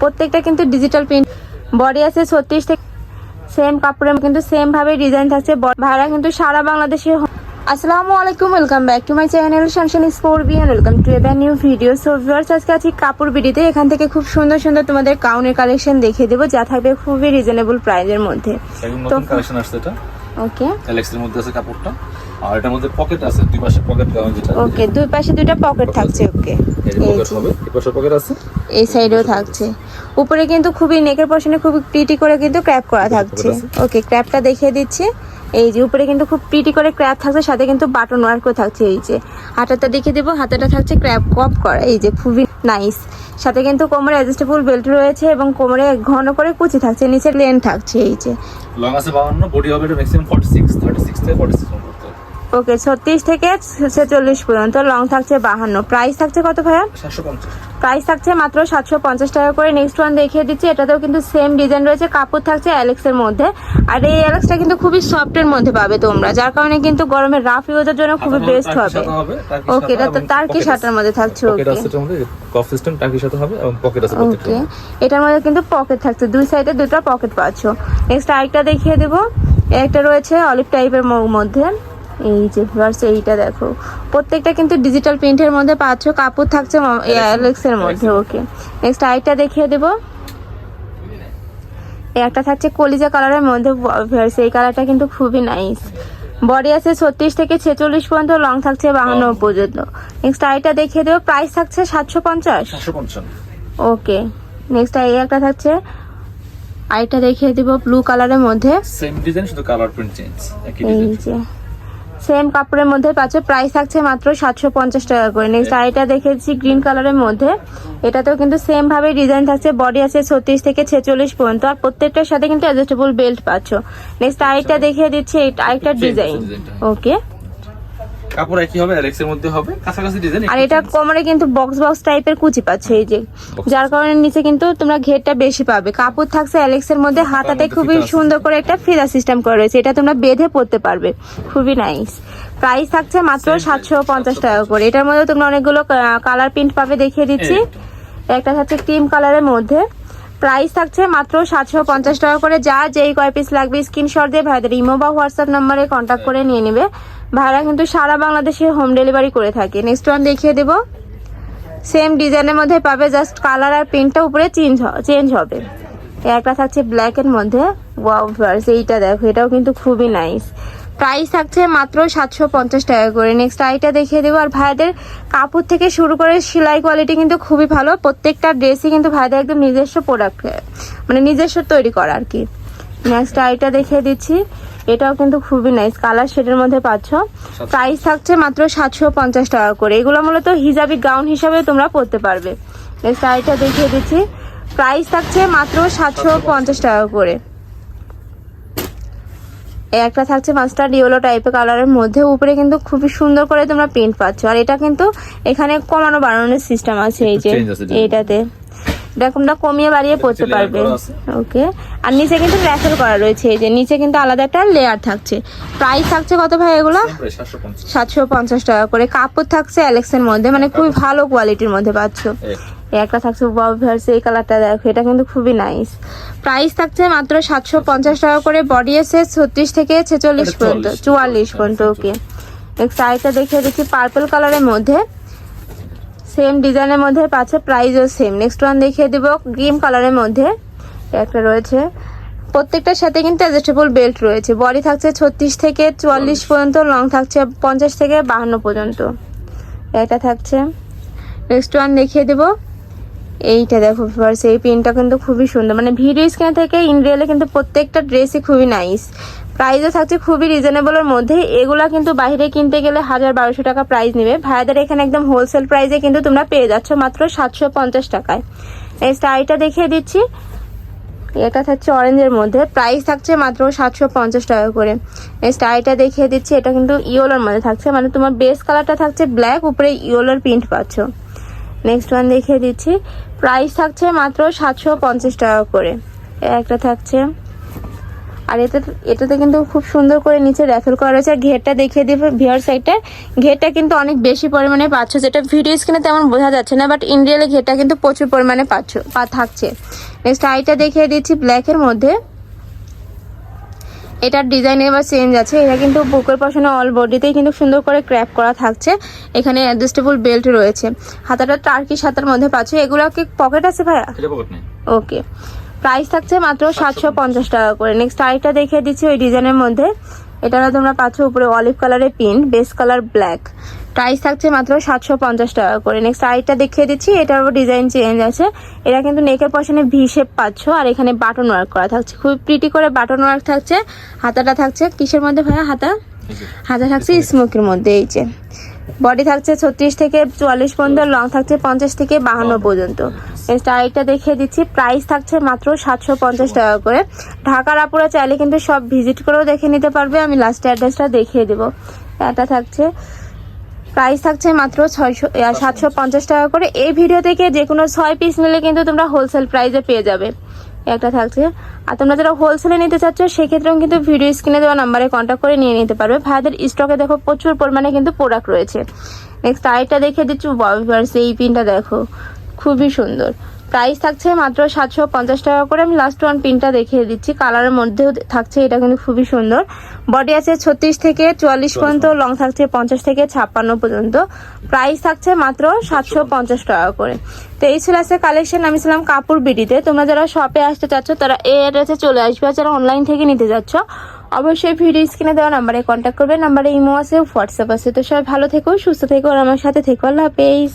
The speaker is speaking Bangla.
প্রত্যেকটা কিন্তু ডিজিটাল প্রিন্ট বডি আছে ছত্রিশ থেকে সেম কাপড়ের কিন্তু সেম ভাবে ডিজাইন থাকছে। ব- ভাড়া কিন্তু সারা বাংলাদেশে আসসালামু আলাইকুম welcome back to my channel শানশান স্কোরবিয়ান ওয়েলকাম টু এবার নিউ ভিডিও সো ভিউয়ার্স আজকে আছি কাপড় বিডিতে। এখান থেকে খুব সুন্দর সুন্দর তোমাদের কাউনের কালেকশন দেখিয়ে দেবো যা থাকবে খুবই রিজনেবল প্রাইজের মধ্যে। তো- কালেকশন আসছে এটা? ওকে অ্যালেক্স এর মধ্যে আছে কাপড়টা আর এটার মধ্যে পকেট আছে দুই পাশে পকেট দেওয়া যেটা ওকে দুই পাশে দুইটা পকেট থাকছে ওকে এই পকেট হবে এই পাশে পকেট আছে। এই সাইডেও থাকছে। উপরে কিন্তু খুবই নেকের পশনে খুবই প্রিটি করে কিন্তু ক্র্যাপ করা থাকছে। ওকে ক্র্যাপটা দেখিয়ে দিচ্ছি। এই যে উপরে কিন্তু খুব প্রিটি করে ক্র্যাপ থাকছে সাথে কিন্তু বাটন ওয়ার্কও থাকছে এই যে। হাতাটা দেখিয়ে দেবো হাতাটা থাকছে ক্র্যাপ কপ করা এই যে খুবই নাইস সাথে কিন্তু কোমরে অ্যাডজাস্টেবল বেল্ট রয়েছে এবং কোমরে ঘন করে কুচি থাকছে নিচে লেন থাকছে এই যে। লং আছে 52 বডি হবে এটা ম্যাক্সিমাম 46 36 থেকে 46 পর্যন্ত ওকে ছত্রিশ থেকে ছেচল্লিশ পর্যন্ত লং থাকছে বাহান্ন। প্রাইস থাকছে কত ভাইয়া? 750 প্রাইস থাকছে মাত্র সাতশো পঞ্চাশ টাকা করে। নেক্সট ওয়ান দেখিয়ে দিচ্ছি। এটাতেও কিন্তু সেম ডিজাইন রয়েছে। কাপড় থাকছে অ্যালেক্সের মধ্যে। আর এই অ্যালেক্সটা কিন্তু খুবই সফটের মধ্যে পাবে তোমরা। যার কারণে কিন্তু গরমের রাফ ইউজের জন্য খুবই বেস্ট হবে। ওকে এটা তো তার কি শার্টের মধ্যে থাকছে কফ সিস্টেম হবে এবং পকেট আছে ওকে এটার মধ্যে কিন্তু পকেট থাকছে। দুই সাইডে দুটো পকেট পাচ্ছ। নেক্সট আরেকটা দেখিয়ে দেবো। একটা রয়েছে অলিভ টাইপের মধ্যে। এই যে ভার্স এইটা দেখো। প্রত্যেকটা কিন্তু ডিজিটাল প্রিন্টের মধ্যে পাচ্ছ কাপড় থাকছে অ্যালেক্সের মধ্যে ওকে নেক্সট আরেকটা দেখিয়ে দেবো। একটা থাকছে কলিজা কালারের মধ্যে ভার্স এই কালারটা কিন্তু খুবই নাইস বডি আছে ছত্রিশ থেকে ছেচল্লিশ পর্যন্ত লং থাকছে বাহান্ন পর্যন্ত। নেক্সট আইটা দেখিয়ে দেবো প্রাইস থাকছে সাতশো পঞ্চাশ। 750 ওকে নেক্সট এই একটা থাকছে আইটা দেখিয়ে দিব ব্লু কালারের মধ্যে। সেম ডিজাইন শুধু কালার প্রিন্ট চেঞ্জ একই এই ডিজাইন যে। সেম কাপড়ের মধ্যে পাচ্ছে প্রাইস থাকছে মাত্র সাতশো পঞ্চাশ টাকা করে। নেক্সট আরেকটা দেখেছি গ্রিন কালারের মধ্যে। এটাতেও কিন্তু সেম ভাবে ডিজাইন থাকছে বডি আছে ছত্রিশ থেকে ছেচল্লিশ পর্যন্ত আর প্রত্যেকটার সাথে কিন্তু অ্যাডজাস্টেবল বেল্ট পাচ্ছ। নেক্সট আরেকটা দেখিয়ে দিচ্ছে এই- আরেকটা ডিজাইন। ওকে কাপড় একই হবে অ্যালেক্স এর মধ্যে হবে কাছাকাছি ডিজাইন আর এটা কোমরে কিন্তু বক্স বক্স টাইপের কুচি পাচ্ছে এই যে। যার কারণে নিচে কিন্তু তোমরা ঘেরটা বেশি পাবে। কাপড় থাকছে অ্যালেক্স এর মধ্যে হাতাতে খুবই সুন্দর করে একটা ফিতা সিস্টেম করা রয়েছে। এটা তোমরা বেঁধে পড়তে পারবে। খুবই নাইস প্রাইস থাকছে মাত্র সাতশো পঞ্চাশ টাকা করে। এটার মধ্যে তোমরা অনেকগুলো কালার প্রিন্ট পাবে দেখিয়ে দিচ্ছি। একটা থাকছে ক্রিম কালারের মধ্যে। প্রাইস থাকছে মাত্র সাতশো পঞ্চাশ টাকা করে। যা যেই কয় পিস লাগবে স্ক্রিনশট দিয়ে ভাইদের ইমো বা হোয়াটসঅ্যাপ নাম্বারে কন্ট্যাক্ট করে নিয়ে নেবে। ভাইরা কিন্তু সারা বাংলাদেশে হোম ডেলিভারি করে থাকে। নেক্সট ওয়ান দেখিয়ে দেবো। সেম ডিজাইনের মধ্যে পাবে জাস্ট কালার আর প্রিন্টটা উপরে চেঞ্জ চেঞ্জ হবে। একটা থাকছে ব্ল্যাক এর মধ্যে। ওয়াও এইটা দেখো, এটাও কিন্তু খুবই নাইস প্রাইস থাকছে মাত্র সাতশো পঞ্চাশ টাকা করে। নেক্সট আইটা দেখিয়ে দেবো। আর ভাইদের কাপড় থেকে শুরু করে সেলাই কোয়ালিটি কিন্তু খুবই ভালো। প্রত্যেকটা ড্রেসই কিন্তু ভাইদের একদম নিজস্ব প্রোডাক্ট মানে নিজস্ব তৈরি করা আর কি। নেক্সট আইটা দেখিয়ে দিচ্ছি। এটাও কিন্তু খুবই নাইস কালার শেডের মধ্যে পাচ্ছ। প্রাইস থাকছে মাত্র সাতশো পঞ্চাশ টাকা করে। এগুলো মূলত হিজাবি গাউন হিসাবে তোমরা পরতে পারবে। নেক্সট আইটা দেখিয়ে দিচ্ছি। প্রাইস থাকছে মাত্র সাতশো পঞ্চাশ টাকা করে। একটা থাকছে মাস্টার ইয়েলো টাইপের কালারের মধ্যে উপরে কিন্তু খুবই সুন্দর করে তোমরা প্রিন্ট পাচ্ছ। আর এটা কিন্তু এখানে কমানো বাড়ানোর সিস্টেম আছে এই যে এইটাতে। তোমরা কমিয়ে বাড়িয়ে পড়তে পারবে। ওকে আর নিচে কিন্তু র্যাফেল করা রয়েছে এই যে নিচে কিন্তু আলাদা একটা লেয়ার থাকছে। প্রাইস থাকছে কত ভাই এগুলো? সেম প্রাইস 750 সাতশো পঞ্চাশ টাকা করে। কাপড় থাকছে অ্যালেক্সের মধ্যে মানে খুবই ভালো কোয়ালিটির মধ্যে পাচ্ছ। একটা থাকছে ভার্স এই কালারটা দেখো এটা কিন্তু খুবই নাইস প্রাইস থাকছে মাত্র সাতশো পঞ্চাশ টাকা করে বডি এসে ছত্রিশ থেকে ছেচল্লিশ পর্যন্ত চুয়াল্লিশ পর্যন্ত ওকে নেক্সট আরেকটা দেখিয়ে দিচ্ছি পার্পল কালারের মধ্যে। সেম ডিজাইনের মধ্যে পাচ্ছে প্রাইসও সেম নেক্সট ওয়ান দেখিয়ে দেবো গ্রিন কালারের মধ্যে। একটা রয়েছে। প্রত্যেকটার সাথে কিন্তু অ্যাডজাস্টেবল বেল্ট রয়েছে। বডি থাকছে ছত্রিশ থেকে চুয়াল্লিশ পর্যন্ত লং থাকছে পঞ্চাশ থেকে বাহান্ন পর্যন্ত। এটা থাকছে। নেক্সট ওয়ান দেখিয়ে দেবো এইটা দেখো ফার্স এই পিনটা কিন্তু খুবই সুন্দর। মানে ভিডিও স্ক্যান থেকে ইন রিয়েলে কিন্তু প্রত্যেকটা ড্রেসই খুবই নাইস প্রাইসও থাকছে খুবই রিজনেবলের মধ্যে। এগুলা কিন্তু বাইরে কিনতে গেলে হাজার বারোশো টাকা প্রাইস নেবে। ভাইয়াদের এখানে একদম হোলসেল প্রাইসে কিন্তু তোমরা পেয়ে যাচ্ছ মাত্র সাতশো পঞ্চাশ টাকায়। নেক্সট আইটা দেখিয়ে দিচ্ছি। এটা থাকছে অরেঞ্জের মধ্যে। প্রাইস থাকছে মাত্র সাতশো পঞ্চাশ টাকা করে। নেক্সট আইটা দেখিয়ে দিচ্ছি। এটা কিন্তু ইয়োলোর মধ্যে থাকছে। মানে তোমার বেস কালারটা থাকছে ব্ল্যাক উপরে ইয়োলোর প্রিন্ট পাচ্ছ। নেক্সট ওয়ান দেখিয়ে দিচ্ছি। প্রাইস থাকছে মাত্র সাতশো পঞ্চাশ টাকা করে। একটা থাকছে। আর এতে, এটাতে কিন্তু খুব সুন্দর করে নিচে র্যাফেল করা রয়েছে। আর ঘেরটা দেখিয়ে দিবে ভিওর সাইডটা ঘেরটা কিন্তু অনেক বেশি পরিমাণে পাচ্ছ। যেটা ভিডিও স্ক্রিনে তেমন বোঝা যাচ্ছে না বাট ইন্ডিয়ালে ঘেরটা কিন্তু প্রচুর পরিমাণে পাচ্ছ, পা, থাকছে। নেক্সট আইটা দেখিয়ে দিচ্ছি ব্ল্যাকের মধ্যে। এটার ডিজাইন এবার চেঞ্জ আছে। এটা কিন্তু বুকের পশনে অল বডিতেই কিন্তু সুন্দর করে ক্র্যাপ করা থাকছে। এখানে অ্যাডজাস্টেবল বেল্ট রয়েছে। হাতাটা টার্কি হাতার মধ্যে পাচ্ছ। এগুলো কি পকেট আছে ভাইয়া? এটা পকেট নেই। ওকে প্রাইস থাকছে মাত্র সাতশো পঞ্চাশ। টাকা করে। নেক্সট আরেকটা দেখিয়ে দিচ্ছি ওই ডিজাইনের মধ্যে। এটা তোমরা পাচ্ছ উপরে অলিভ কালারের pin base colour black price থাকছে মাত্র সাতশো পঞ্চাশ টাকা করে। নেক্সট আরেকটা দেখিয়ে দিচ্ছি এটার ডিজাইন চেঞ্জ আছে। এটা কিন্তু নেকের পশনে ভি শেপ পাচ্ছ আর এখানে বাটন ওয়ার্ক করা থাকছে। খুব প্রিটি করে বাটন ওয়ার্ক থাকছে। হাতাটা থাকছে কিসের মধ্যে ভাইয়া হাতা? হাতা থাকছে স্মোকের মধ্যে এই যে। বডি থাকছে ছত্রিশ থেকে চুয়াল্লিশ পর্যন্ত লং থাকছে পঞ্চাশ থেকে বাহান্ন পর্যন্ত। নেক্সট আরেকটা দেখিয়ে দিচ্ছি প্রাইস থাকছে মাত্র সাতশো পঞ্চাশ টাকা করে। ঢাকার আপুরা চাইলে কিন্তু সব ভিজিট করেও দেখে নিতে পারবে। আমি লাস্টে অ্যাড্রেসটা দেখিয়ে দেবো। এটা থাকছে প্রাইস থাকছে মাত্র ছয়শো সাতশো পঞ্চাশ টাকা করে। এই ভিডিও থেকে যে কোনো ছয় পিস নিলে কিন্তু তোমরা হোলসেল প্রাইসে পেয়ে যাবে। একটা থাকছে। আর তোমরা যারা হোলসেলে নিতে চাচ্ছ, সেক্ষেত্রেও কিন্তু ভিডিও স্ক্রিনে দেওয়া নাম্বারে কন্ট্যাক্ট করে নিয়ে নিতে পারবে। ভাইদের স্টকে দেখো প্রচুর পরিমাণে কিন্তু প্রোডাক্ট রয়েছে। নেক্সট আরেকটা দেখে দিচ্ছি এই পিনটা দেখো। খুবই সুন্দর। প্রাইস থাকছে মাত্র সাতশো পঞ্চাশ টাকা করে। আমি লাস্ট ওয়ান পিনটা দেখিয়ে দিচ্ছি। কালারের মধ্যেও থাকছে এটা কিন্তু খুবই সুন্দর। বডি আছে ছত্রিশ থেকে চুয়াল্লিশ পর্যন্ত লং থাকছে পঞ্চাশ থেকে ছাপ্পান্ন পর্যন্ত। প্রাইস থাকছে মাত্র সাতশো পঞ্চাশ টাকা করে। তো এই ছিল আছে কালেকশন আমি ছিলাম কাপড় বিডিতে। তোমরা যারা শপে আসতে চাচ্ছ তারা এই অ্যাড্রেসে চলে আসবে। আর যারা অনলাইন থেকে নিতে যাচ্ছ অবশ্যই ভিডিও স্ক্রিনে দেওয়া নাম্বারে কন্ট্যাক্ট করবে। নাম্বারে ইমো আছে হোয়াটসঅ্যাপ আছে। তো সবাই ভালো থেকো সুস্থ থেকো আর আমার সাথে থেকো। আল্লাহ হাফেজ।